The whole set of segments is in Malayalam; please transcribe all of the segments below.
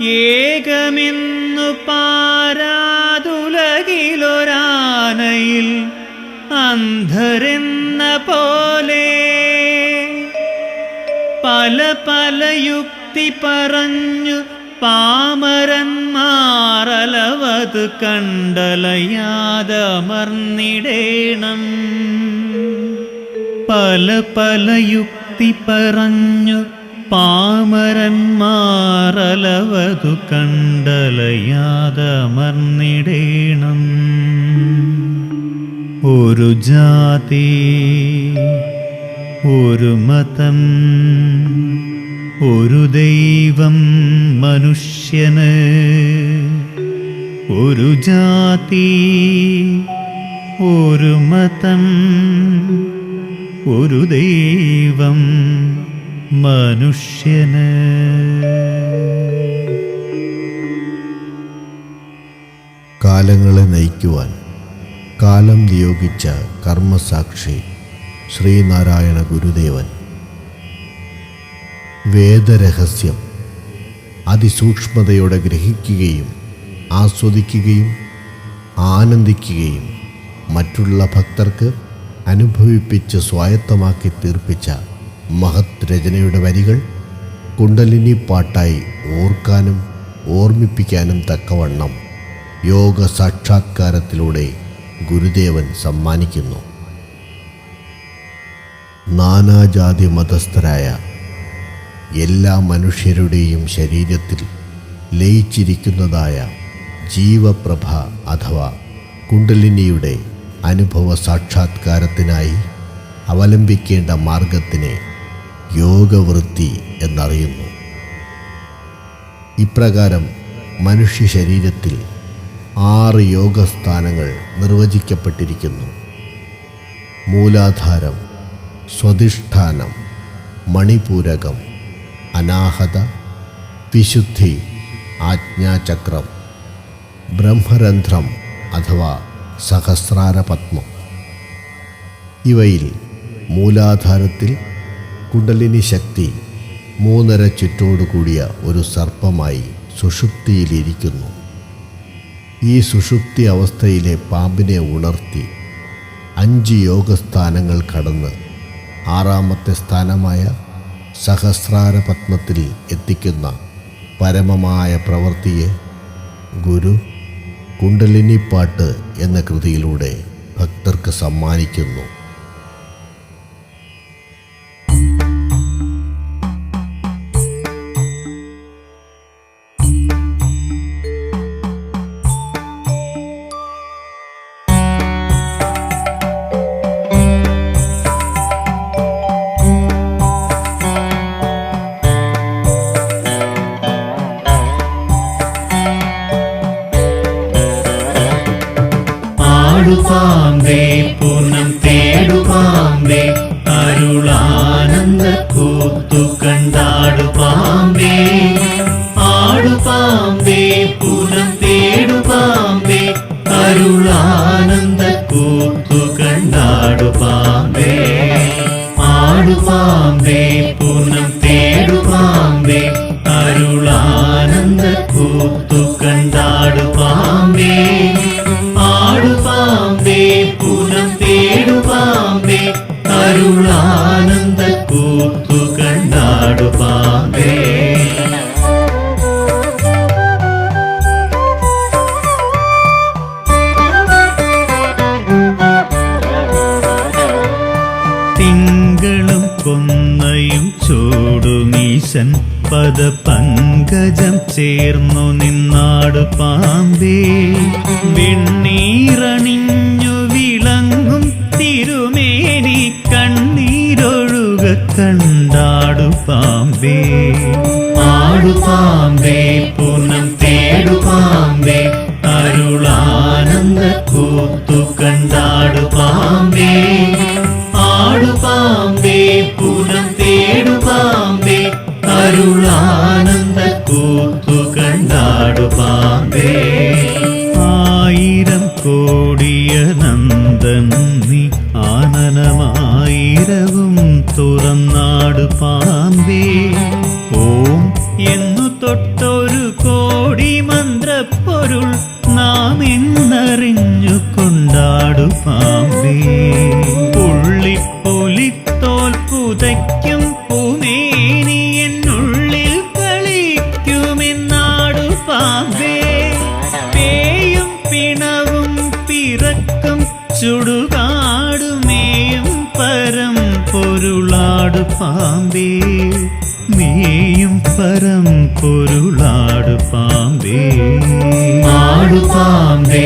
ഏകമെന്നു പാരാതുലകിലൊരാനയിൽ അന്ധരെന്ന പോലെ പല പല യുക്തി പറഞ്ഞു പാമരന്മാറലവത് കണ്ടലയാതമർന്നിടേണം. പല പല യുക്തി പറഞ്ഞു പാമരന്മാരലവതു കണ്ടലയാതമർന്നിടേണം. ഒരു ജാതി ഒരു മതം ഒരു ദൈവം മനുഷ്യന്. ഒരു ജാതി ഒരു മതം ഒരു ദൈവം മനുഷ്യന്. കാലങ്ങളെ നയിക്കുവാൻ കാലം നിയോഗിച്ച കർമ്മസാക്ഷി ശ്രീനാരായണ ഗുരുദേവൻ. വേദരഹസ്യം അതിസൂക്ഷ്മതയോടെ ഗ്രഹിക്കുകയും ആസ്വദിക്കുകയും ആനന്ദിക്കുകയും മറ്റുള്ള ഭക്തർക്ക് അനുഭവിപ്പിച്ച് സ്വായത്തമാക്കി തീർപ്പിച്ച മഹത് രചനയുടെ വരികൾ കുണ്ടലിനി പാട്ടായി ഓർക്കാനും ഓർമ്മിപ്പിക്കാനും തക്കവണ്ണം യോഗ സാക്ഷാത്കാരത്തിലൂടെ ഗുരുദേവൻ സമ്മാനിക്കുന്നു. നാനാജാതി മതസ്ഥരായ എല്ലാ മനുഷ്യരുടെയും ശരീരത്തിൽ ലയിച്ചിരിക്കുന്നതായ ജീവപ്രഭ അഥവാ കുണ്ടലിനിയുടെ അനുഭവ സാക്ഷാത്കാരത്തിനായി അവലംബിക്കേണ്ട മാർഗത്തിനെ യോഗവൃത്തി എന്നറിയുന്നു. ഇപ്രകാരം മനുഷ്യ ശരീരത്തിൽ ആറ് യോഗസ്ഥാനങ്ങൾ നിർവചിക്കപ്പെട്ടിരിക്കുന്നു. മൂലാധാരം സ്വധിഷ്ഠാനം മണിപൂരകം അനാഹത വിശുദ്ധി ആജ്ഞാചക്രം ബ്രഹ്മരന്ധ്രം അഥവാ സഹസ്രാരപത്മം. ഇവയിൽ മൂലാധാരത്തിൽ കുണ്ടലിനി ശക്തി മൂന്നര ചുറ്റോടുകൂടിയ ഒരു സർപ്പമായി സുഷുപ്തിയിലിരിക്കുന്നു. ഈ സുഷുപ്തി അവസ്ഥയിലെ പാമ്പിനെ ഉണർത്തി അഞ്ച് യോഗസ്ഥാനങ്ങൾ കടന്ന് ആറാമത്തെ സ്ഥാനമായ സഹസ്രാര പത്മത്തിൽ എത്തിക്കുന്ന പരമമായ പ്രവൃത്തിയെ ഗുരു കുണ്ടലിനിപ്പാട്ട് എന്ന കൃതിയിലൂടെ ഭക്തർക്ക് സമ്മാനിക്കുന്നു. ആടുപാമ്പേ പൂർണം തേടുപാമ്പേ അരുളാനന്ദ കൂത്തു കണ്ടാടുപാമ്പേ ആടുപാമ്പേ പൂർണം തേടുപാമ്പേ അരുളാനന്ദ കൂത്തു കണ്ടാടുപാമ്പേ ആടുപാമ്പേ പുനം തേടുപാമ്പേ അരുളാനന്ദ കൂത്തു കണ്ടാടുപാമ്പേ തിങ്കളും നിന്നാടു പാമ്പേ വെണ്ണീറണിഞ്ഞു വിളങ്ങും തിരുമേനി കണ്ണീരൊഴുക കണ്ടാടു പാമ്പേ. ആടു പാമ്പേ പൂർണം തേടു പാമ്പേ അരുളാനന്ദ കൂത്തു കണ്ടാടു പാമ്പേ. പാമ്പേ പുള്ളിപ്പൊലിത്തോൽ പുതയ്ക്കും പൂമേനി എന്നുള്ളിൽ കളിക്കുമെന്നാടു പാമ്പേ പേയും പിണവും പിറക്കും ചുടുകാടുമേയും പരം പൊരുളാടു പാമ്പേ നീയും പരം പൊരുളാടു പാമ്പേ ആടു പാമ്പേ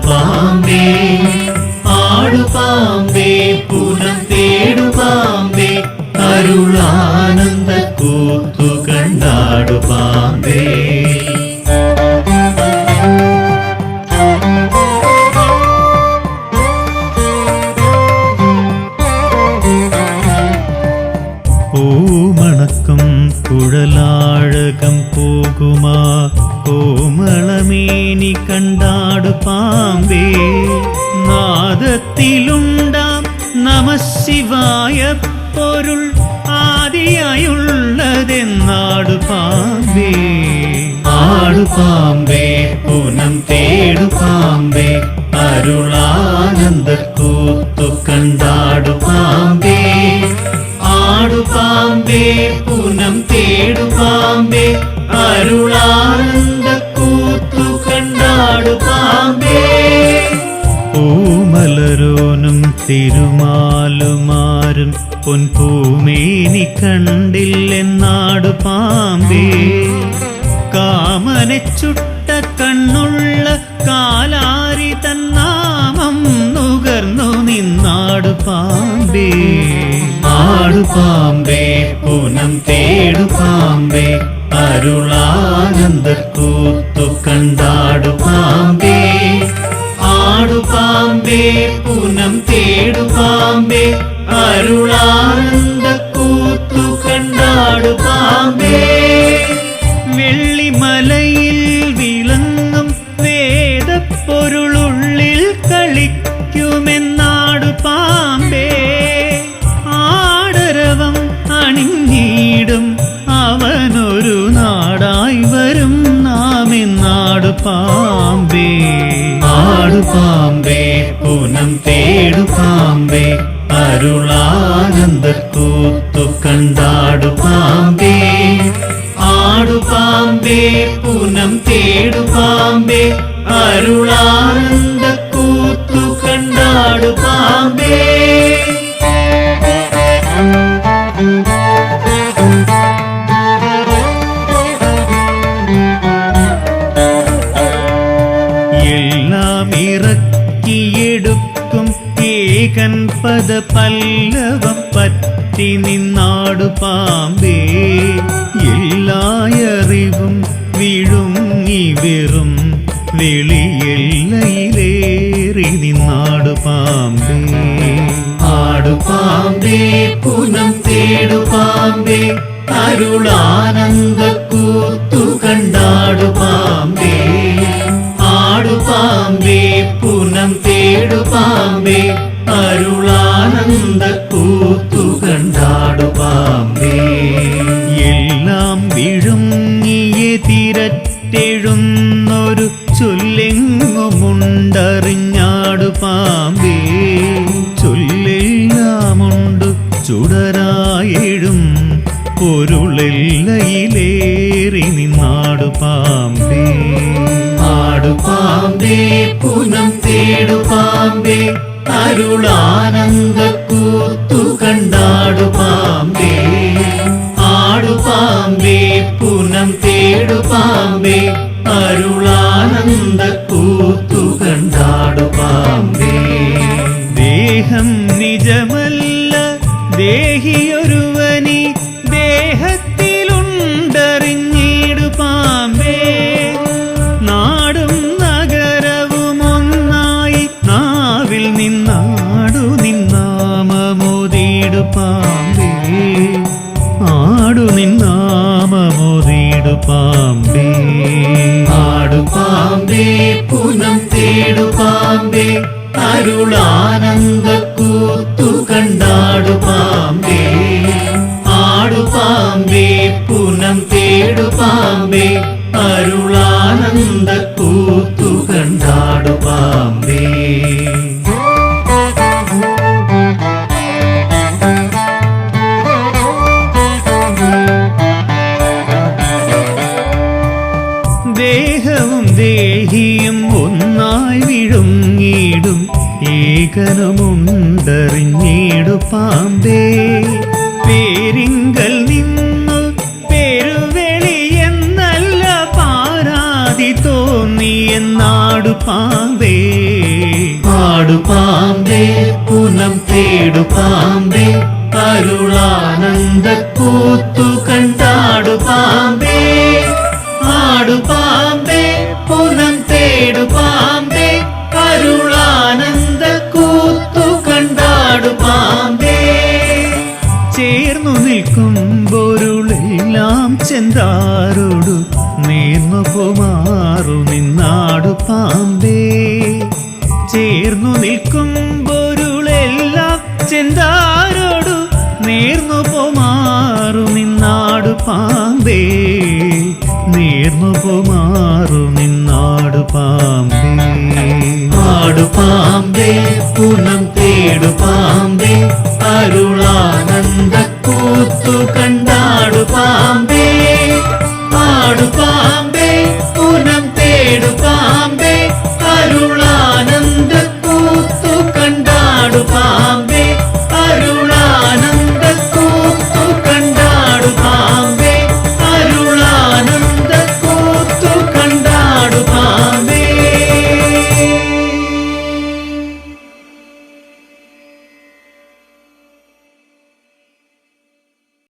കണ്ടാടു പാമ്പേ ആടു പാമ്പേ പൂനം തേടു പാമ്പേ അരുളാനന്ദ കൂത്തു കണ്ടാടു നാദത്തിലുണ്ടാം നമശിവായ പൊരുൾ ആദിയായുള്ളതെന്നാടു പാമ്പേ. ആടു പാമ്പേ പുനം തേടു പാമ്പേ അരുളാനന്ദ കൂത്തു കണ്ടാടു പാമ്പേ. ആടു പാമ്പേ പുനം തേടു പാമ്പേ അരുളാനന്ദ തിരുമാലുമാരും പൊൻപൂമേനി കണ്ടില്ലെന്നാടു പാമ്പേ. കാമനെ ചുട്ട കണ്ണുള്ള കാലാരി തന്നാമം നുകർന്നു നിന്നാടു പാമ്പേ. ആടു പാമ്പേ പൂനം തേടു പാമ്പേ. അരുളാനന്ദ കൂത്തു കണ്ടാടു പാമ്പേ. ആടു പാമ്പേ പൂനം തേടു പാമ്പേ അരുളാനന്ദ കൂത്തു കണ്ടാടു പാമ്പേ അരുളാനന്ദ കൂത്തു കണ്ടാടു പാമ്പേ ആടു പാമ്പേ പൂനം തേടു പാമ്പേ അരുളാനന്ദ കൂത്തു കണ്ടാടു പാമ്പേ. എല്ലാം ഇറക്കിയെടുക്കും ഏകൻ പദ പല്ലവം പറ്റി നിന്നാടു പാമ്പേ എല്ലായറിവും വിഴുങ്ങി വെറും വെളിയെല്ലയിലേറി നിന്നാടു പാമ്പേ ആടു പാമ്പേ പുനം തേടു പാമ്പേ അരുളാനന്ദ കൂത്തു കണ്ടാടു പാമ്പേ ആടു പാമ്പേ പുനം തേടു പാമ്പേ അരുളാനന്ദ തിരറ്റെഴുന്നൊരു ചൊല്ലെങ്ങുമുണ്ടറിഞ്ഞാടു പാമ്പേ. ചൊല്ലെല്ലാമുണ്ട് ചുടരായിടും പൊരുളെല്ലയിലേറി നിന്നാടു പാമ്പേ. ആടു പാമ്പേ പുനം തേടു പാമ്പേ അരുളാനന്ദ പുനം തേടു പാമ്പേ അരുളാനന്ദ കൂത്തു കണ്ടാടു പാമ്പേ. ദേഹം നിജമല്ല ദേഹിയൊരുവനി ദേഹത്തിലുണ്ടറിഞ്ഞിടു പാമ്പേ. നാടും നഗരവും ഒന്നായി നാവിൽ നിന്നാടു നിന്നാമോദീടു പാമ്പേ. പാമ്പേ. ആടു പാമ്പേ പുനം തേടു പാമ്പേ അരുളാനന്ദ കൂത്തു കണ്ടാടു പാമ്പേ. ആടു പാമ്പേ പുനം തേടു പാമ്പേ അരുളാനന്ദ കൂത്തു ഏകനമുണ്ടറിഞ്ഞിടു പാമ്പേ. പേരിങ്കൽ നിന്നു പെരുവെളി എന്നല്ല പാരാതി തോന്നി എന്നാടു പാമ്പേ. ആടു പാമ്പേ പുനം തേടു പാമ്പേ അരുളാനന്ദ നിന്നാടു പാമ്പേ. ആടു തേടു പാമ്പേ അരുളാ